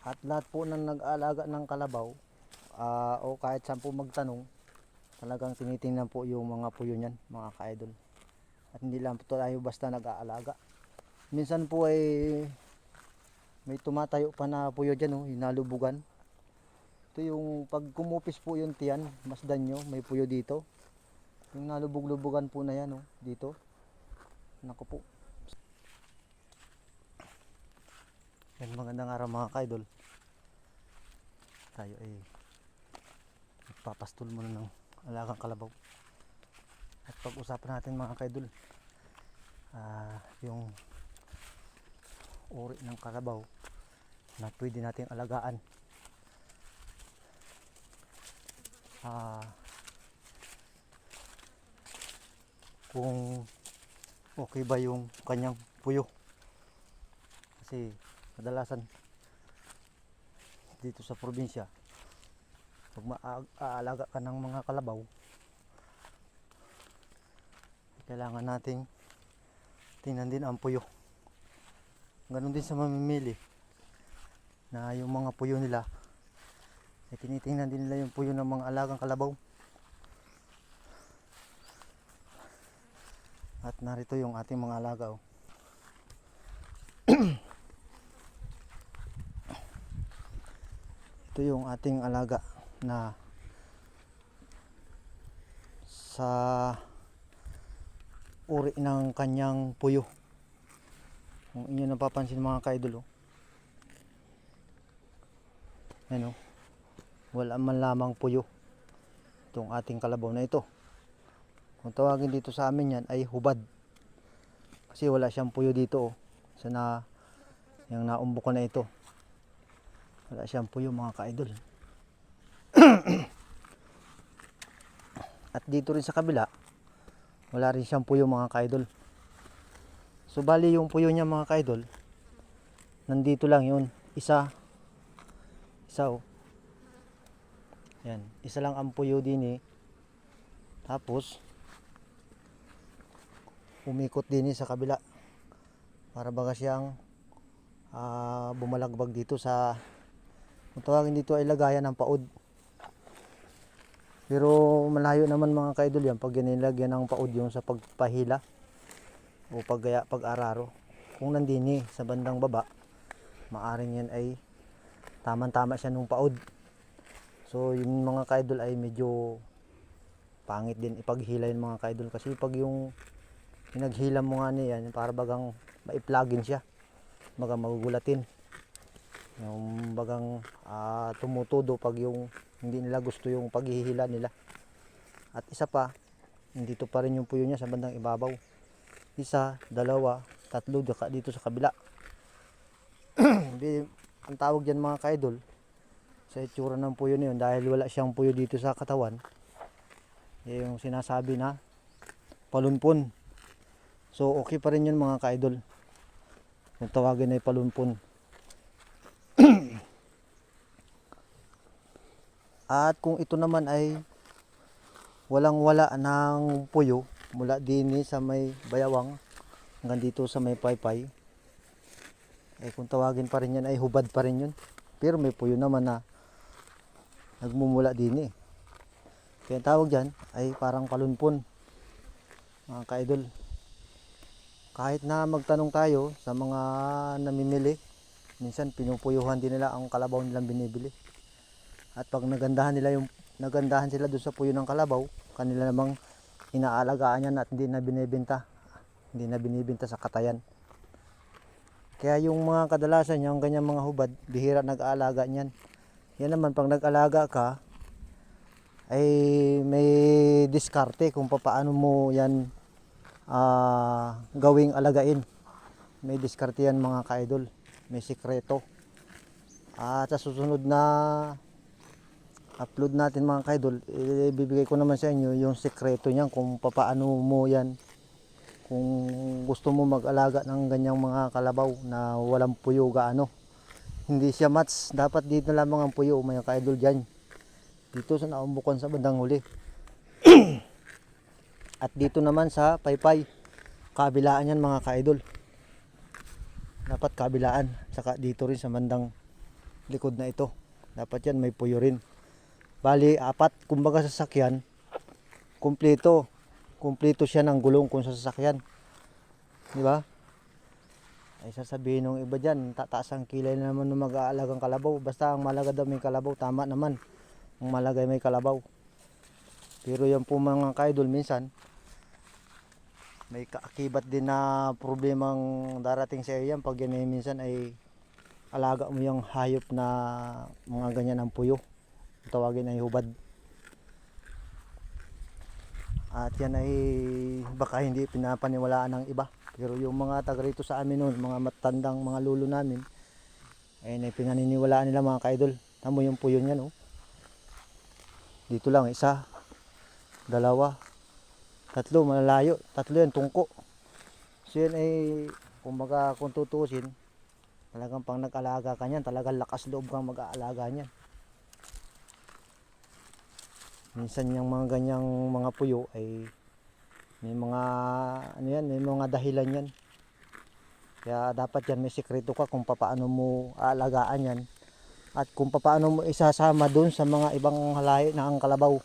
At lahat po ng nag-aalaga ng kalabaw ah, o kahit saan po magtanong, talagang tinitingnan po yung mga puyo niyan, mga ka-idol. At hindi lang po tayo basta nag-aalaga. Minsan po ay may tumatayo pa na puyo dyan, oh, hinalubugan. Ito yung pag kumupis po yung tiyan, masdan nyo, may puyo dito. Yung nalubog-lubugan po na yan, oh, dito. Naku po. Yan magandang araw mga kaidol. Tayo ay magpapastol muna ng alagang kalabaw. At pag-usapan natin mga kaidol, ah, yung uri ng kalabaw na pwede nating alagaan. Ah, kung okay ba yung kanyang puyo. Kasi kadalasan dito sa probinsya. Pag maaalaga ka ng mga kalabaw kailangan nating tingnan din ang puyo. Ganun din sa mamimili na yung mga puyo nila eh, tinitingnan din nila yung puyo ng mga alagang kalabaw. At narito yung ating mga alaga oh. Ito yung ating alaga na sa uri ng kanyang puyo. Kung inyo napapansin mga kaidol oh. wala man lamang puyo itong ating kalabaw na ito. Kung tawagin dito sa amin yan ay hubad. Kasi wala siyang puyo dito oh. sa na yung naumbukan na ito wala siyang puyo mga kaidol. At dito rin sa kabila wala rin siyang puyo mga kaidol. So bali yung puyo niya mga kaidol nandito lang yun. Isa. Isa oh. Yan. Isa lang ang puyo din eh. Tapos umikot din eh sa kabila. Para baga siyang ah, bumalagbag dito sa kung tawagin dito ay lagayan ng paod. Pero malayo naman mga kaidol yan. Pag ginilagyan ng paod yung sa pagpahila o paggaya pag-araro. Kung nandini sa bandang baba maaring yan ay tamang tama siya nung paod. So yung mga kaidol ay medyo pangit din ipaghila yung mga kaidol. Kasi pag yung pinaghila mo nga niyan para bagang maiplugin siya. Baga magugulatin yung bagang ah, tumutudo pag yung hindi nila gusto yung paghihila nila. At isa pa dito pa rin yung puyo niya sa bandang ibabaw. Isa, dalawa, tatlo dito sa kabila. Ang tawag dyan mga kaidol sa itsura ng puyo na yun dahil wala siyang puyo dito sa katawan eh, yung sinasabi na palunpon so okay pa rin yun mga kaidol. Kung tawagin ay palunpon At kung ito naman ay walang wala ng puyo mula din sa may bayawang hanggang dito sa may paypay eh kung tawagin pa rin yan ay hubad pa rin yun. Pero may puyo naman na nagmumula din eh. Kaya tawag dyan ay parang palunpon mga kaidol. Kahit na magtanong tayo sa mga namimili minsan pinupuyuhan din nila ang kalabaw nilang binibili at pag nagandahan nila yung nagandahan sila doon sa puyo ng kalabaw, kanila namang inaalagaan yan at hindi na binibenta. Hindi na binibenta sa katayan. Kaya yung mga kadalasan yung ganyang mga hubad, bihira nag-aalaga niyan. Yan naman pag nag-alaga ka ay may diskarte kung paano mo yan ah, gawing alagain. May diskarte yan mga kaidol. May sikreto. At sa susunod na upload natin mga kaidol, ibibigay ko naman sa inyo yung sekreto niyan kung paano mo yan kung gusto mo mag-alaga ng ganyang mga kalabaw na walang puyo gaano. Hindi siya mats, dapat dito lamang ang puyo mga kaidol diyan. Dito sa naumbukan sa bandang huli. At dito naman sa paypay, kabilaan yan mga kaidol. Dapat kabilaan, saka dito rin sa bandang likod na ito. Dapat yan may puyo rin. Bali, apat, kumbaga sasakyan, kumpleto. Kumpleto siya ng gulong kung sa sasakyan. Di ba? Ay sasabihin ng iba dyan, tataas ang kilay na naman ng mag-aalagang kalabaw. Basta ang malaga daw may kalabaw, tama naman. Ang malagay may kalabaw. Pero yan po mga kaidol minsan, may kaakibat din na problemang darating sa iyo pag yan minsan ay alaga mo yung hayop na mga ganyan ang puyo. Tawagin ay hubad. At yan ay baka hindi pinapaniwalaan ng iba. Pero yung mga taga rito sa amin noon, mga matandang mga lulo namin, ay na pinaniniwalaan nila mga kaidol. Tamo yung puyo niya no. Dito lang, isa, dalawa, tatlo, malalayo. Tatlo yan, tungko. So yan ay, kumbaga kung tutusin, talagang pang nag-alaga ka niyan, talagang lakas loob kang mag-aalaga niyan. Minsan yung mga ganyang mga puyo ay may mga ano yan, may mga dahilan yan. Kaya dapat yan may sikreto ka kung paano mo aalagaan yan at kung paano mo isasama doon sa mga ibang halayo na ang kalabaw.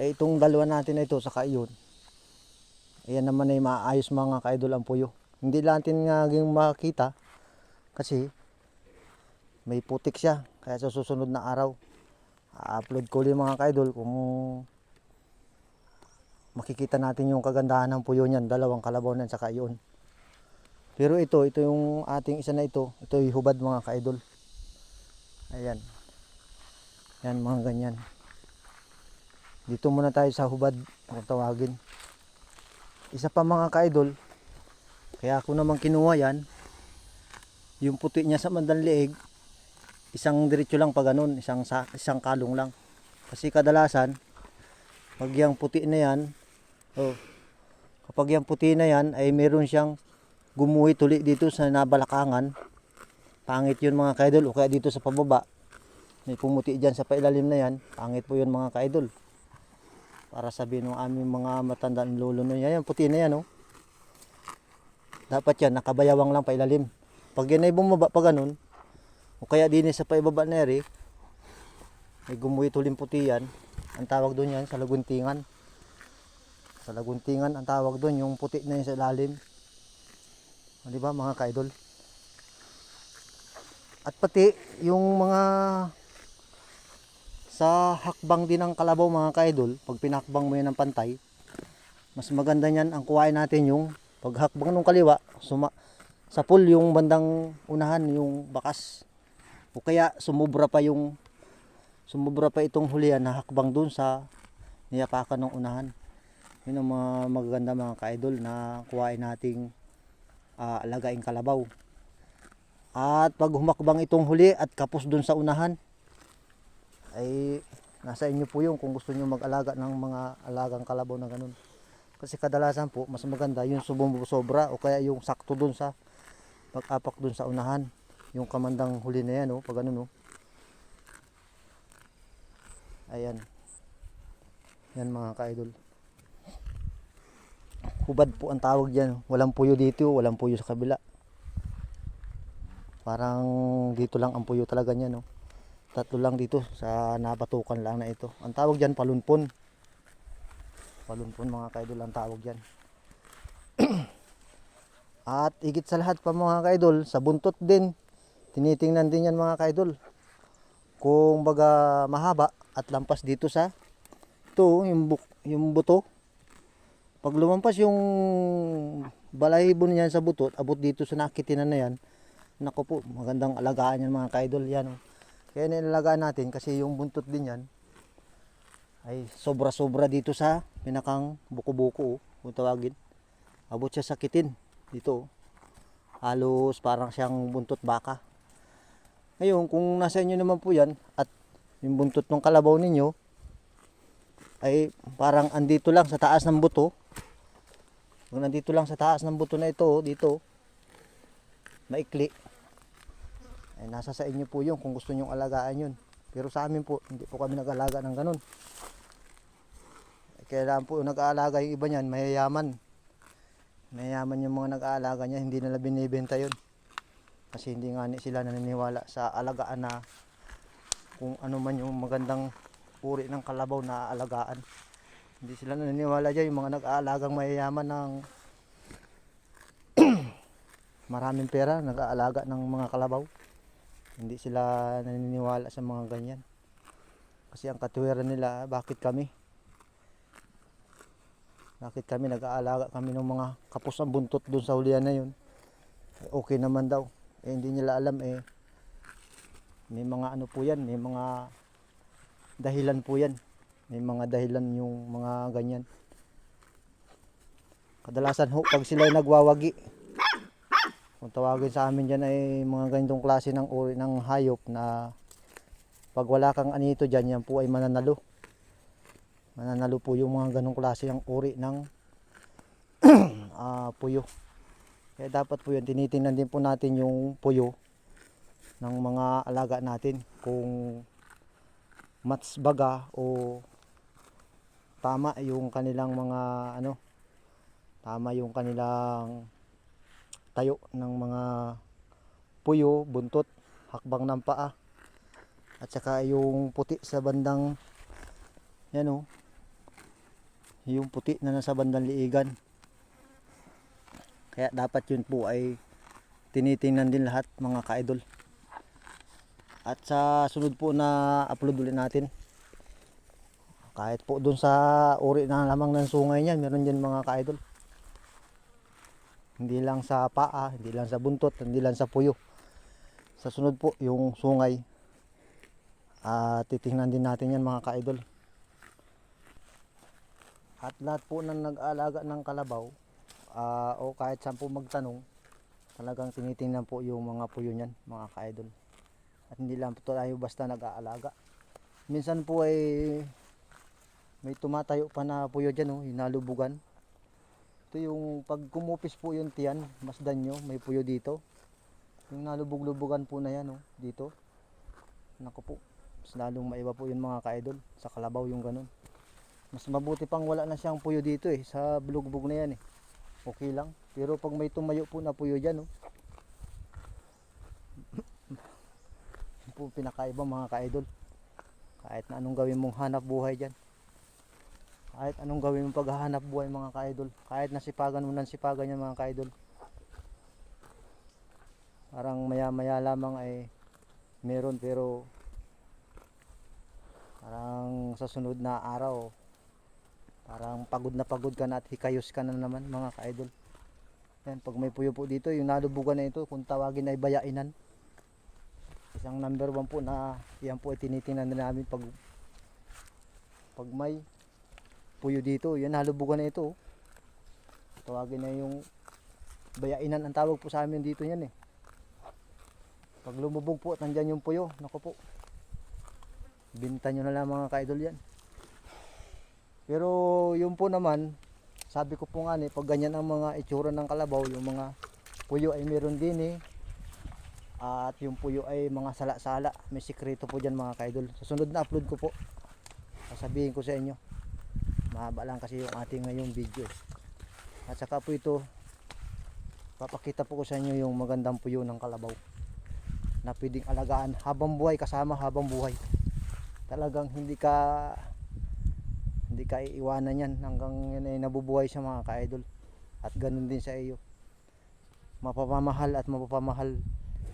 Eh itong dalawa natin na ito sa iyon. Ayan naman ay maayos mga kaidol ang puyo. Hindi natin nga ging makita kasi may putik siya. Kaya sa susunod na araw, upload ko ulit mga kaidol kung makikita natin yung kagandahan ng puyo niyan. Dalawang kalabaw na saka yun. Pero ito, ito yung ating isa na ito. Ito yung hubad mga kaidol. Ayan. Yan mga ganyan. Dito muna tayo sa hubad kung tawagin. Isa pa mga kaidol. Kaya ako naman kinuha yan. Yung puti niya sa mandang leeg, isang diretso lang pa ganun, isang, sa, isang kalong lang. Kasi kadalasan, pag yung puti na yan, oh, kapag yung puti na yan, ay meron siyang gumuhit uli dito sa nabalakangan. Pangit yun mga kaidol, o kaya dito sa pababa. May pumuti dyan sa pailalim na yan, pangit po yun mga kaidol. Para sabihin ng aming mga matandaan lolo na yan, puti na yan oh. Dapat yan, nakabayawang lang pailalim. Pag yan ay bumaba pa ganun, o kaya din sa paibaba na eri, may gumuhit uling puti yan. Ang tawag doon yan sa laguntingan. Sa laguntingan, ang tawag doon, yung puti na yun sa ilalim. O, di ba mga kaidol? At pati yung mga sa hakbang din ng kalabaw mga kaidol, pag pinakbang mo yan ng pantay, mas maganda niyan ang kuhain natin yung paghakbang ng kaliwa, suma, sa pool yung bandang unahan, yung bakas. O kaya sumubra pa yung sumubra pa itong hulihan na hakbang dun sa niyapakan ng unahan. Yun ang mga magaganda mga ka-idol na kuhain nating ah, alagaing kalabaw. At pag humakbang itong huli at kapos dun sa unahan, ay nasa inyo po yung kung gusto nyo mag-alaga ng mga alagang kalabaw na ganun. Kasi kadalasan po, mas maganda yung sobra o kaya yung sakto dun sa pag-apak dun sa unahan. Yung kamandang huli na yan, oh, pag ano, no. Ayan. Yan mga ka-idol. Hubad po ang tawag dyan. Walang puyo dito, walang puyo sa kabila. Parang dito lang ang puyo talaga niya, no. Tatlo lang dito sa nabatukan lang na ito. Ang tawag dyan, palunpon. Palunpon mga ka-idol ang tawag dyan. At higit sa lahat pa mga kaidol, sa buntot din, tinitingnan din yan mga kaidol. Kung baga mahaba at lampas dito sa ito, yung, buk, yung buto. Pag lumampas yung balahibo niyan sa buto, abot dito sa nakitinan na yan, nako po, magandang alagaan yan mga kaidol. Yan, oh. Kaya nilalagaan natin kasi yung buntot din yan ay sobra-sobra dito sa pinakang buko-buko, oh, kung tawagin. Abot siya sa kitin dito. Halos parang siyang buntot baka. Ngayon, kung nasa inyo naman po yan at yung buntot ng kalabaw ninyo ay parang andito lang sa taas ng buto. Kung nandito lang sa taas ng buto na ito, dito, maikli. Ay nasa sa inyo po yun kung gusto nyong alagaan yun. Pero sa amin po, hindi po kami nag-alaga ng ganun. Kailangan po nag-aalaga yung iba niyan, mayayaman. Mayayaman yung mga nag-aalaga niya, hindi nila binibenta yun. Kasi hindi nga sila naniniwala sa alagaan na kung ano man yung magandang uri ng kalabaw na alagaan. Hindi sila naniniwala dyan yung mga nag-aalagang mayayaman ng maraming pera, nag-aalaga ng mga kalabaw. Hindi sila naniniwala sa mga ganyan. Kasi ang katuwiran nila, bakit kami? Bakit kami nag-aalaga kami ng mga kapos ang buntot doon sa hulihan na yun? Eh, Okay naman daw. Eh, hindi nila alam eh. May mga ano po yan, may mga dahilan po yan. May mga dahilan yung mga ganyan. Kadalasan ho, pag sila nagwawagi, kung tawagin sa amin dyan ay mga ganitong klase ng uri ng hayop na pag wala kang anito dyan, yan po ay mananalo. Mananalo po yung mga ganong klase ng uri ng ah, puyo. Kaya dapat po yun, tinitingnan din po natin yung puyo ng mga alaga natin kung mats baga o tama yung kanilang mga ano tama yung kanilang tayo ng mga puyo, buntot, hakbang ng paa at saka yung puti sa bandang yan o yung puti na nasa bandang liigan. Kaya dapat yun po ay tinitingnan din lahat mga ka-idol. At sa sunod po na upload ulit natin kahit po dun sa uri na lamang ng sungay niyan meron dyan mga ka-idol hindi lang sa paa hindi lang sa buntot hindi lang sa puyo. Sa sunod po yung sungay. At titingnan din natin yan mga ka-idol. At lahat po ng nag-aalaga ng kalabaw ah, o kahit saan po magtanong talagang tinitingnan po yung mga puyo niyan mga ka-idol. At hindi lang po tayo basta nag-aalaga. Minsan po ay may tumatayo pa na puyo dyan oh, hinalubugan ito yung pag kumupis po yung tiyan masdan nyo may puyo dito. Yung nalubog-lubugan po na yan oh, dito. Naku po mas lalong maiba po yun mga ka-idol sa kalabaw yung ganun. Mas mabuti pang wala na siyang puyo dito eh sa bulugbog na yan eh. Okay lang pero pag may tumayo po na puyo dyan oh, po pinakaiba mga ka-idol. Kahit na anong gawin mong hanap buhay dyan kahit anong gawin mong paghahanap buhay mga ka-idol. Kahit nasipagan mo ng sipagan yan mga ka-idol. Parang maya maya lamang ay meron pero parang sa sunod na araw parang pagod na pagod ka na at hikayos ka na naman mga ka-idol. Yan pag may puyo po dito yung nalubugan na ito kung tawagin ay bayainan. Isang number one po na yan po ay tinitingnan na namin pag pag may puyo dito. Yan nalubugan na ito oh. tawagin na yung bayainan ang tawag po sa amin dito yan eh. Pag lumubog po at nandyan yung puyo nako po. Binta nyo na lang mga ka-idol yan. Pero yun po naman sabi ko po nga ni pag ganyan ang mga itsura ng kalabaw yung mga puyo ay meron din eh. At yung puyo ay mga sala-sala. May sikreto po dyan mga ka-idol. Sa sunod na upload ko po sasabihin ko sa inyo mahaba lang kasi yung ating ngayong video. At saka po ito papakita po ko sa inyo yung magandang puyo ng kalabaw na pwedeng alagaan habang buhay kasama habang buhay. Talagang hindi ka hindi ka iiwanan yan hanggang yan ay nabubuhay sa mga ka-idol. At ganun din sa iyo. Mapapamahal at mapapamahal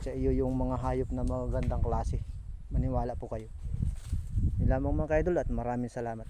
sa iyo yung mga hayop na magandang klase. Maniwala po kayo. Yun lamang mga ka-idol at maraming salamat